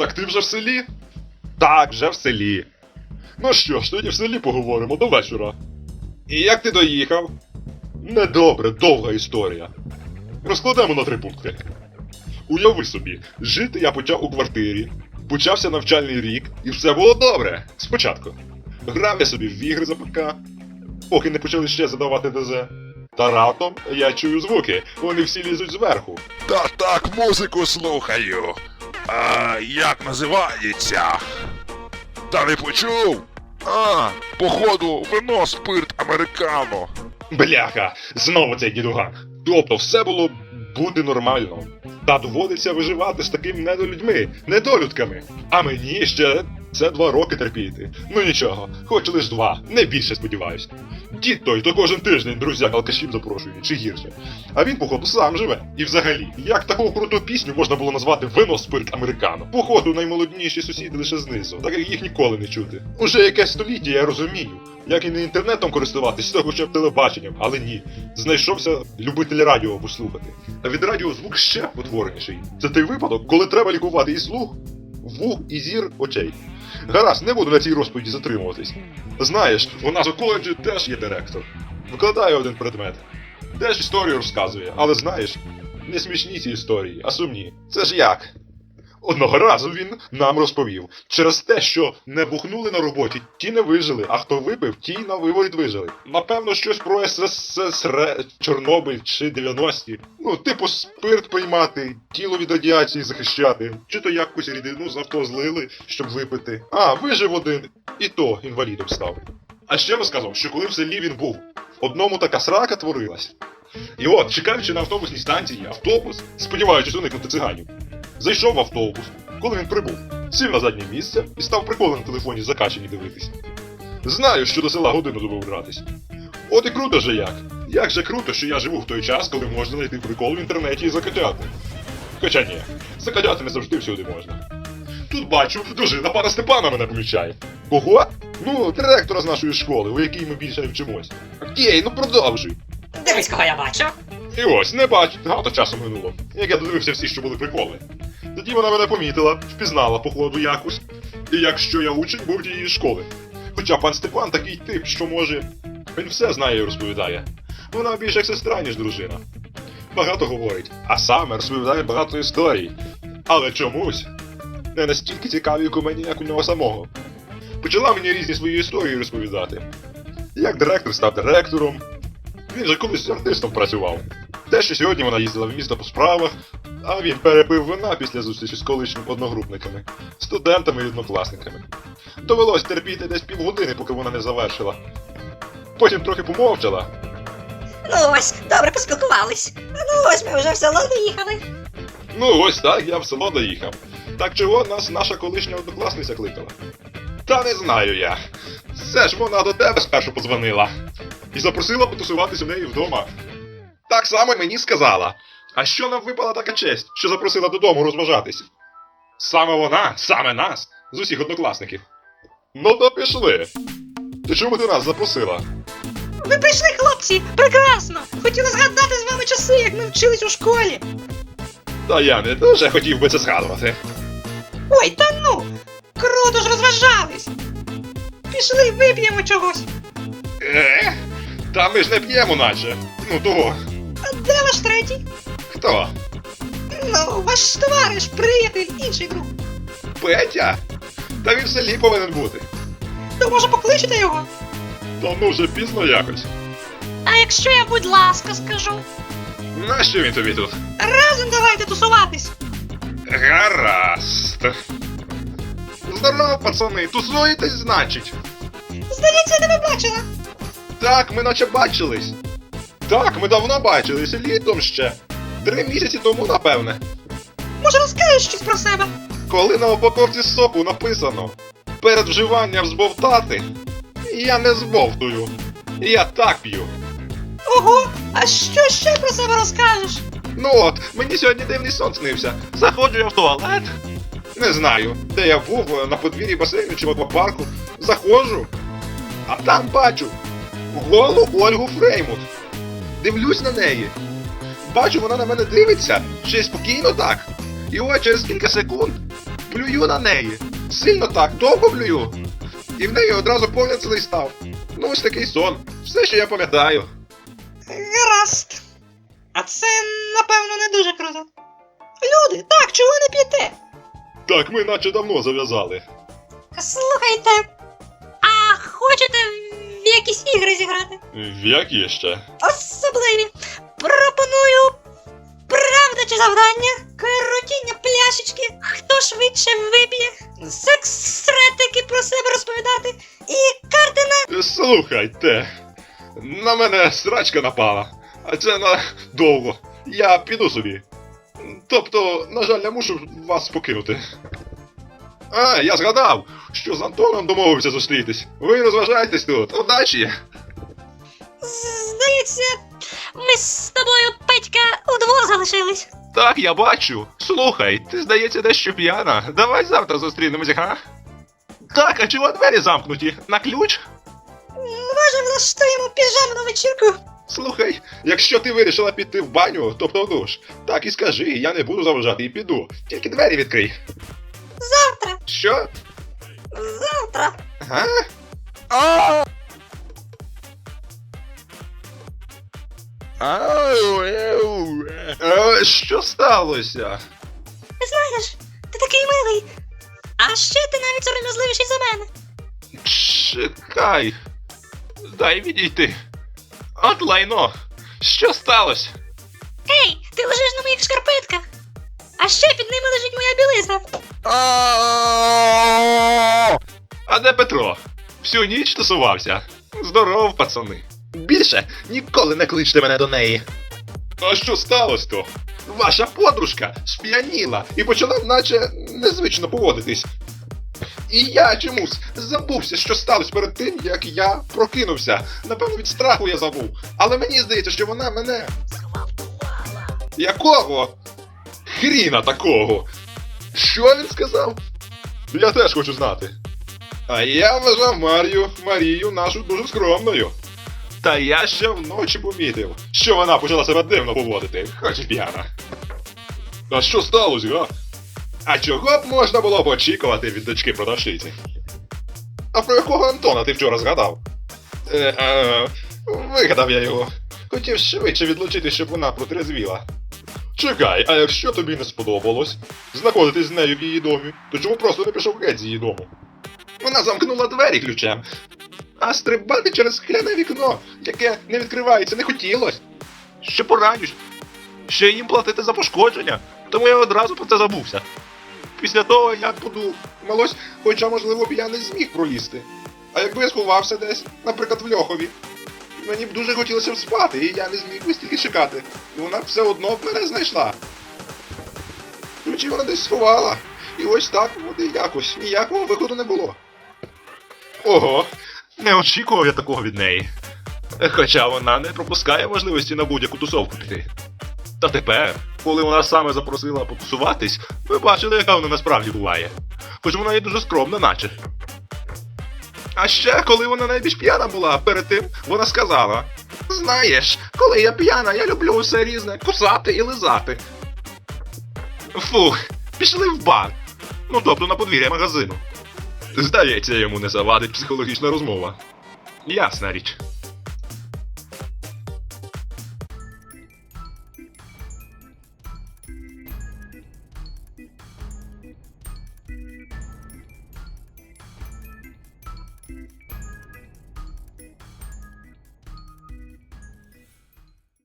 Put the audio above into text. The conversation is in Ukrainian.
Так ти вже в селі? Так, вже в селі. Ну що ж, тоді в селі поговоримо до вечора. І як ти доїхав? Недобре, довга історія. Розкладемо на три пункти. Уяви собі, жити я почав у квартирі, почався навчальний рік, і все було добре. Спочатку. Грав я собі в ігри за ПК, поки не почали ще задавати ДЗ. Та раптом я чую звуки, вони всі лізуть зверху. Так, так, музику слухаю. А як називається? Та не почув? А, походу, вино спирт американо. Бляха, знову цей дідуган. Тобто все було буде нормально. Та доводиться виживати з такими недолюдьми, недолюдками. А мені ще це два роки терпіти. Ну нічого, хоч лиш два, не більше сподіваюсь. Дід той то кожен тиждень друзяк алкашів запрошує, чи гірше. А він, походу, сам живе. І взагалі, як таку круту пісню можна було назвати вино спирт американо? Походу, наймолодніші сусіди лише знизу, так як їх ніколи не чути. Уже якесь століття я розумію. Як і не інтернетом користуватись, то хоча б телебаченням, але ні. Знайшовся любитель радіо послухати. А від радіо звук ще потворніший. Це той випадок, коли треба лікувати і слух, вух, і зір очей. Гаразд, не буду на цій розповіді затримуватись. Знаєш, у нас у коледжі теж є директор. Викладає один предмет. Теж історію розказує, але знаєш, не смішні ці історії, а сумні. Це ж як? Одного разу він нам розповів. Через те, що не бухнули на роботі, ті не вижили, а хто випив, ті на виворіт вижили. Напевно, щось про СССР, Чорнобиль чи 90-ті. Ну, типу, спирт приймати, тіло від радіації захищати, чи то якусь рідину з авто злили, щоб випити. А, вижив один, і то інвалідом став. А ще розказав, що коли в селі він був, одному така срака творилась. І от, чекаючи на автобусній станції, автобус, сподіваючись уникнути циганів, зайшов в автобус, коли він прибув, сів на заднє місце і став приколи на телефоні закачані дивитись. Знаю, що до села годину добиратись. От і круто же як. Як же круто, що я живу в той час, коли можна знайти прикол в інтернеті і закачати. Хоча ні, закачати не завжди всюди можна. Тут бачу, дружина пана Степана мене помічає. Кого? Ну, директора з нашої школи, у якій ми більше не вчимось. Окей, ну продовжуй. Дивись, кого я бачу. І ось, не бачу, багато часу минуло. Як я додивився всі, що були приколи. Тоді вона мене помітила, впізнала походу якось. І якщо я учень був тієї школи. Хоча пан Степан такий тип, що може. Він все знає і розповідає. Вона більше як сестра, ніж дружина. Багато говорить, а саме розповідає багато історій. Але чомусь не настільки цікаві, як у мене, як у нього самого. Почала мені різні свої історії розповідати. Як директор став директором, він же колись артистом працював. Те, що сьогодні вона їздила в місто по справах, а він перепив вина після зустрічі з колишніми одногрупниками, студентами і однокласниками. Довелось терпіти десь півгодини, поки вона не завершила. Потім трохи помовчала. Ну ось, добре поспілкувались. Ну ось ми вже в село доїхали. Ну, ось так я в село доїхав. Так чого нас наша колишня однокласниця кликала? Та не знаю я. Це ж вона до тебе спершу подзвонила. І запросила потусуватись у неї вдома. Так само й мені сказала. А що нам випала така честь, що запросила додому розважатись? Саме вона, саме нас, з усіх однокласників. Ну то пішли. Ти чому ти нас запросила? Ви прийшли, хлопці! Прекрасно! Хотіли згадати з вами часи, як ми вчились у школі. Та я не дуже хотів би це згадувати. Ой, та ну! Круто ж розважались! Пішли, вип'ємо чогось. Е? Та ми ж не п'ємо, наче. Ну того. А де ваш третій? Хто? Ну, ваш товариш, приятель, інший друг. Петя? Та він в селі повинен бути. То може покличете його? Та ну вже пізно якось. А якщо я, будь ласка, скажу. Нащо він тобі тут? Разом давайте тусуватись. Гаразд. Здорово, пацани, тусуєтесь, значить. Здається, я тебе бачила. Так, ми наче бачились. Так, ми давно бачились, літом ще. Три місяці тому, напевне. Може розкажеш щось про себе? Коли на упаковці соку написано перед вживанням збовтати, я не збовтую. Я так п'ю. Ого, а що ще про себе розкажеш? Ну от, мені сьогодні дивний сон снився. Заходжу я в туалет. Не знаю, де я був, на подвір'ї басейну чи в аквапарку. Заходжу, а там бачу голу Ольгу Фреймут. Дивлюсь на неї. Бачу, вона на мене дивиться, ще й спокійно так. І от через кілька секунд Плюю на неї. Сильно так, довго плюю. І в неї одразу погляд злий став. Ну ось такий сон. Все, що я пам'ятаю. Гаразд. А це, напевно, не дуже круто. Люди, так, чого не п'єте? Так, ми наче давно зав'язали. Слухайте. А хочете в якісь ігри зіграти? В які ще? Особливі. Завдання, крутіння пляшечки, хто швидше вип'є, секс-сретики про себе розповідати і карти на. Слухайте, на мене срачка напала, а це на довго. Я піду собі. Тобто, на жаль, я мушу вас покинути. А, я згадав, що з Антоном домовився зустрітись. Ви розважайтесь тут. Удачі! Здається, ми з тобою, Петька, удвох залишились. Так, я бачу. Слухай, ти здається дещо п'яна. Давай завтра зустрінемося, га? Так, а чого двері замкнуті? На ключ? Може, влаштуємо піжамну вечірку? Слухай, якщо ти вирішила піти в баню, тобто в душ, так і скажи, я не буду заважати і піду. Тільки двері відкрий. Завтра, Що? завтра. Га? Ау, еу, е. Що сталося? Знаєш, ти такий милий. А ще ти навіть сором'язливіший за мене. Чекай. Дай відійти. От лайно. Що сталося? Ей, ти лежиш на моїх шкарпетках. А ще під ними лежить моя білизна. А! А де Петро? Всю ніч тусувався. Здоров, пацани. Більше ніколи не кличте мене до неї. А що сталося то? Ваша подружка сп'яніла і почала наче незвично поводитись. І я чомусь забувся, що сталося перед тим, як я прокинувся. Напевно, від страху я забув. Але мені здається, що вона мене. Якого? Хріна такого. Що він сказав? Я теж хочу знати. А я вважав Марію, Марію нашу дуже скромною. Та я ще вночі помітив, що вона почала себе дивно поводити, хоч і п'яна. А що сталося, га? А чого б можна було б очікувати від дочки продавщиці? А про якого Антона ти вчора згадав? Е, е, вигадав я його. Хотів швидше відлучити, щоб вона протрезвіла. Чекай, а якщо тобі не сподобалось знаходитись з нею в її домі, то чому просто не пішов геть з її дому? Вона замкнула двері ключем, а стрибати через скляне вікно, яке не відкривається, не хотілося. Ще поранюсь. Ще їм платити за пошкодження, тому я одразу про це забувся. Після того, як подумав, малось, хоча, можливо, б я не зміг пролізти. А якби я сховався десь, наприклад, в льохові, мені б дуже хотілося б спати, і я не зміг би стільки чекати. І вона б все одно б мене знайшла. Ключі вона десь сховала. І ось так от і якось ніякого виходу не було. Ого, не очікував я такого від неї. Хоча вона не пропускає можливості на будь-яку тусовку піти. Та тепер, коли вона саме запросила потусуватись, ви бачили, яка вона насправді буває. Хоч вона є дуже скромна, наче. А ще, коли вона найбільш п'яна була, перед тим вона сказала: Знаєш, коли я п'яна, я люблю усе різне кусати і лизати. Фух, пішли в бар. Ну тобто на подвір'я магазину. Здається, йому не завадить психологічна розмова. Ясна річ.